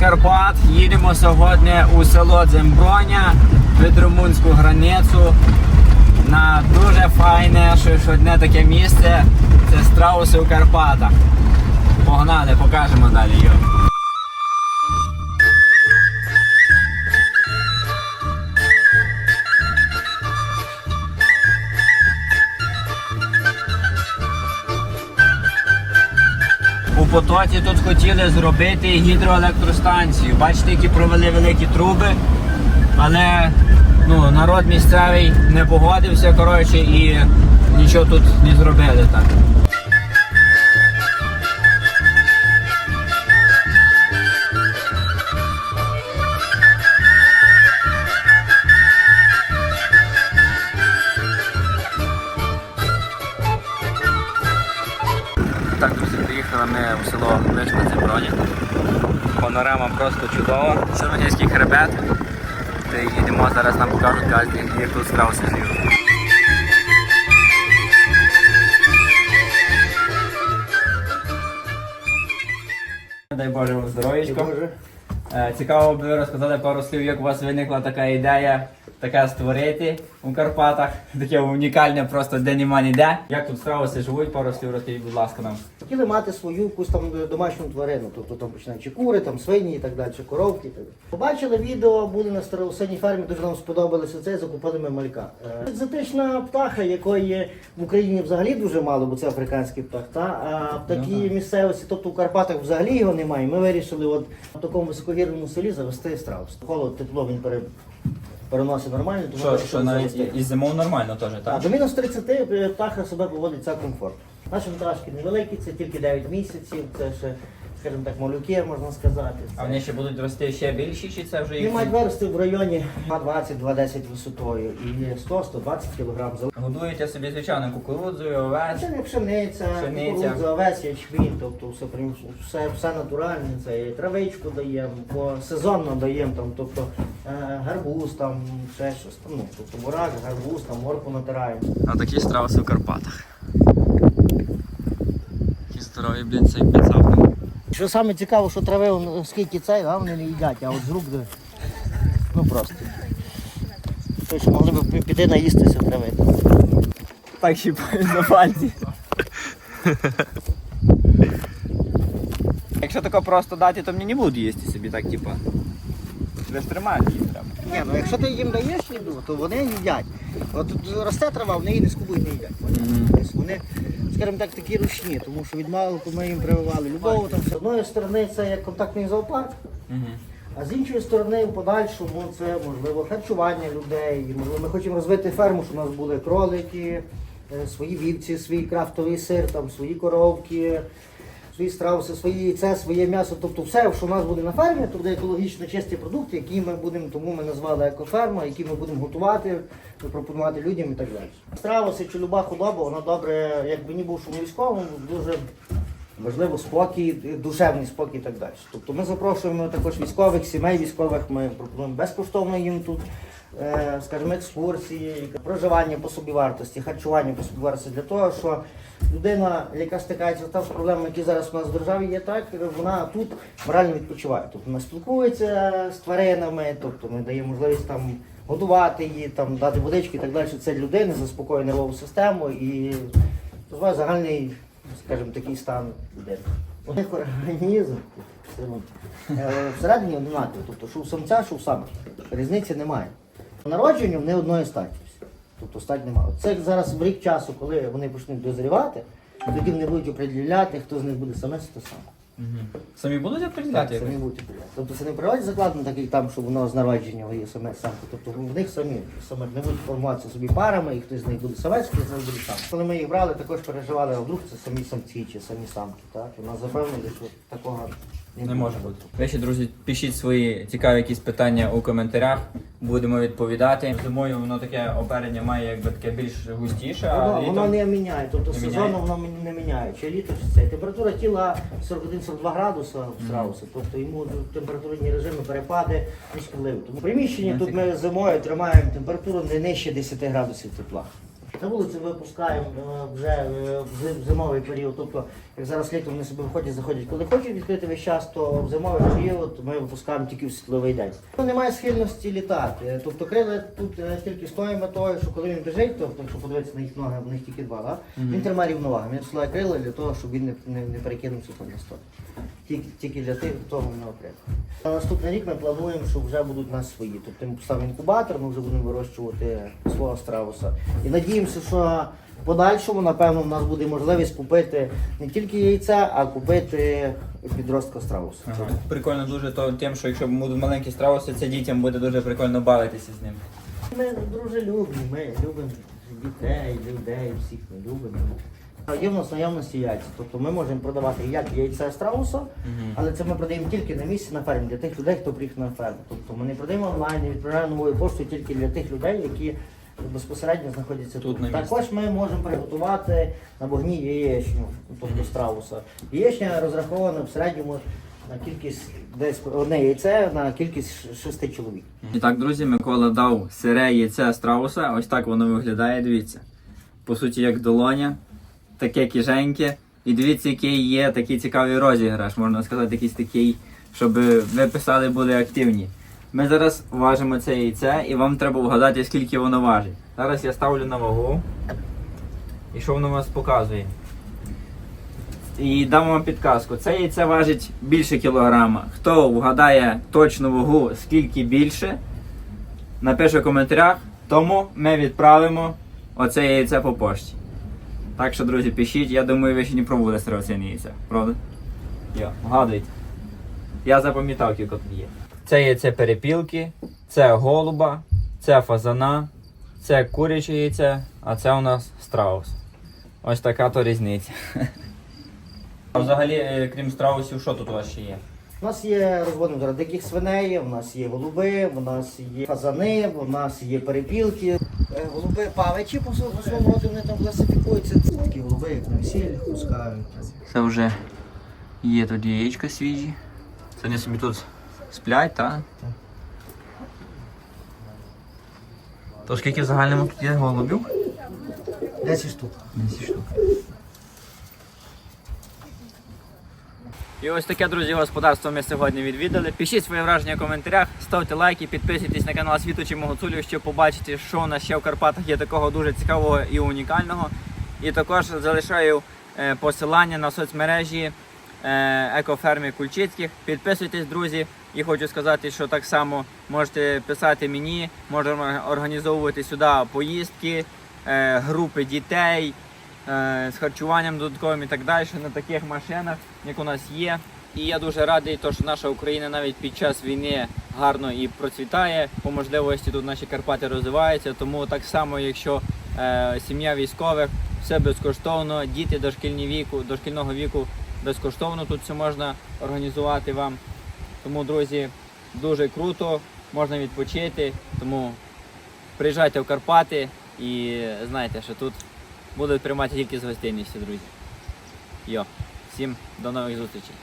Карпат. Їдемо сьогодні у село Дземброня під румунську границю. На дуже файне, що ж одне таке місце. Це страуси у Карпатах. Погнали, покажемо далі його. Потоці тут хотіли зробити гідроелектростанцію. Бачите, які провели великі труби, але ну, народ місцевий не погодився коротше, і нічого тут не зробили так. Панорама просто чудова. Широкінський хребет. Їдемо, зараз нам покажуть газді, як тут страуси живуть. Дай Боже вам здоров'ячко. Е, Цікаво би ви розказали пару слів, як у вас виникла така ідея таке створити у Карпатах. Таке унікальне, просто де нема ніде. Як тут страуси живуть, пару слів розкажіть, будь ласка, нам. Хотіли мати свою якусь там домашню тварину, тобто там починаючи кури, там свині і так далі, чи коровки і так далі. Побачили відео, були на староусиній фермі, дуже нам сподобалося це, закупили ми малька. Е, Екзотична птаха, якої в Україні взагалі дуже мало, бо це африканський птах. Та? А в такій Ну, місцевості, тобто в Карпатах взагалі його немає. Ми вирішили от в такому високовірному селі завести страус. Холод, тепло він пере... переносить нормально, тому Що, що навіть і, і зимою нормально теж, А так? до мінус 30 е, птаха себе поводить це комфорт. Наші пташки невеликі, це тільки 9 місяців, це ще, скажімо так, малюки, можна сказати. А вони ще будуть рости ще більші, чи це вже їх? Вони мають вирости в районі 220-210 висотою і 100-120 кг за Годуєте собі звичайно кукурудзою, овець. це не пшениця, Пшениця. кукурудза, овець, ячмінь, тобто все, прям- все, все натуральне, це і травичку даємо, по сезонно даємо, там, тобто е, гарбуз, там, ще щось, там, ну, тобто бурак, гарбуз, там, морку натираємо. А такі страуси в Карпатах. Здорові, блін, цей підсахнув. Що саме цікаво, що трави скільки цей, а вони не їдять, а от з рук ну просто. Тобто могли б піти наїстися трави. Так щіпають на пальці. Якщо тако просто дати, то мені не будуть їсти собі так, типа. Ви ж тримаєте їх треба. Ні, ну якщо ти їм даєш їду, то вони їдять. От тут росте трава, вони її не скубують, не їдять. Вони, скажімо так, такі ручні, тому що від малку ми їм прививали любов. Там з одної сторони це як контактний зоопарк. А з іншої сторони, в подальшому це можливо харчування людей. Можливо, ми хочемо розвити ферму, щоб у нас були кролики, е, свої вівці, свій крафтовий сир, там свої коровки, свої страуси, свої яйця, своє м'ясо. Тобто все, що у нас буде на фермі, то буде екологічно чисті продукти, які ми будемо, тому ми назвали екоферма, які ми будемо готувати, пропонувати людям і так далі. Страуси чи люба худоба, вона добре, якби не був військовим, дуже Важливо спокій, душевний спокій і так далі. Тобто ми запрошуємо також військових, сімей військових, ми пропонуємо безкоштовно їм тут, е, скажімо, екскурсії, проживання по собівартості, харчування по собівартості для того, що людина, яка стикається там з проблемами, які зараз у нас в державі є, так вона тут морально відпочиває. Тобто вона спілкується з тваринами, тобто ми даємо можливість там годувати її, там дати водички і так далі. Це людини заспокоює нервову систему і розвиває загальний скажімо, такий стан людини. У них організм е, всередині одинаковий, тобто що у самця, що у самки. Різниці немає. Народження в вони одної статі. Тобто стать немає. Це зараз в рік часу, коли вони почнуть дозрівати, тоді вони будуть оприділяти, хто з них буде самець, хто сам. Самі будуть определяти? самі будуть определяти. Тобто це не в природі закладено так, як там, що воно з народження є самець самка. Тобто в них самі саме не будуть формуватися собі парами, і хтось з них буде самець, хтось з них буде сам. Коли ми їх брали, також переживали, а вдруг це самі самці чи самі самки. Так? І нас запевнили, що такого Не може бути. Ви ще, друзі, пишіть свої цікаві якісь питання у коментарях. Будемо відповідати. Зимою воно таке оперення має якби таке більш густіше, а Воно, воно не міняє, тобто Не міняє? воно не міняє. Чи літо, чи це. Температура тіла 41-42 градуса в страуса, тобто йому температурні режими перепади нешкідливі. Тому в приміщенні тут ми зимою тримаємо температуру не нижче 10 градусів тепла. На вулиці випускаємо е, вже е, в зимовий період. Тобто, як зараз літом вони собі виходять, заходять. Коли хочуть відкрити весь час, то в зимовий період ми випускаємо тільки в світловий день. Ну, Немає схильності літати. Тобто крила тут е, тільки з тою метою, що коли він біжить, тобто, якщо подивитися на їх ноги, в них тільки два, да? він тримає рівновагу. Він силає крила для того, щоб він не, не, не перекинувся по місту. Тільки, тільки для тих, хто нього крила. На наступний рік ми плануємо, що вже будуть у нас свої. Тобто ми поставимо інкубатор, ми вже будемо вирощувати свого страуса. І надіємося, що в подальшому, напевно, в нас буде можливість купити не тільки яйця, а купити підростка страуса. Ага. Прикольно дуже то тим, що якщо будуть маленькі страуси, це дітям буде дуже прикольно бавитися з ним. Ми дружелюбні, ми любимо дітей, людей, всіх ми любимо. Є в нас наявності яйця, тобто ми можемо продавати як яйця страуса, але це ми продаємо тільки на місці на фермі для тих людей, хто приїхав на ферму. Тобто ми не продаємо онлайн, не відправляємо новою поштою тільки для тих людей, які безпосередньо знаходяться Тут тут. на місці. Також ми можемо приготувати на вогні яєчню, тобто страуса. Яєчня розрахована в середньому на кількість десь одне яйце на кількість ш- шести чоловік. І так, друзі, Микола дав сире яйце страуса. Ось так воно виглядає, дивіться. По суті, як долоня, таке кіженьке. І дивіться, який є такий цікавий розіграш, можна сказати, якийсь такий, щоб ви писали були активні. Ми зараз важимо це яйце і вам треба вгадати, скільки воно важить. Зараз я ставлю на вагу. І що воно вас показує? І дам вам підказку. Це яйце важить більше кілограма. Хто вгадає точну вагу, скільки більше, напише в коментарях, тому ми відправимо оце яйце по пошті. Так що, друзі, пишіть, я думаю, ви ще не пробували яйце, правда? Йо, вгадуйте. Я запам'ятав, кілько тут є. Це яйце перепілки, це голуба, це фазана, це куряче яйце, а це у нас страус. Ось така то різниця. А взагалі, е, крім страусів, що тут у вас ще є? У нас є розводимо диких свиней, у нас є голуби, у нас є фазани, у нас є перепілки. Е, Голуби павичі по своєму по своєму роду вони там класифікуються. Це такі голуби, як на весіллі, пускають. Це вже є тут яєчка свіжі. Це вони собі тут сплять, так? Так. То скільки в загальному тут є голубів? 10 штук. 10 штук. І ось таке, друзі, господарство ми сьогодні відвідали. Пишіть свої враження в коментарях, ставте лайки, підписуйтесь на канал Світу чи Могоцулю, щоб побачити, що у нас ще в Карпатах є такого дуже цікавого і унікального. І також залишаю е, посилання на соцмережі е, екоферми Кульчицьких. Підписуйтесь, друзі, і хочу сказати, що так само можете писати мені, можемо організовувати сюди поїздки, е, групи дітей з харчуванням додатковим і так далі на таких машинах, як у нас є. І я дуже радий, то, що наша Україна навіть під час війни гарно і процвітає. По можливості тут наші Карпати розвиваються. Тому так само, якщо е, сім'я військових, все безкоштовно, діти дошкільні віку, дошкільного віку безкоштовно тут все можна організувати вам. Тому, друзі, дуже круто, можна відпочити. Тому приїжджайте в Карпати і знайте, що тут будуть приймати тільки з гостинністю, друзі. Йо, всім до нових зустрічей.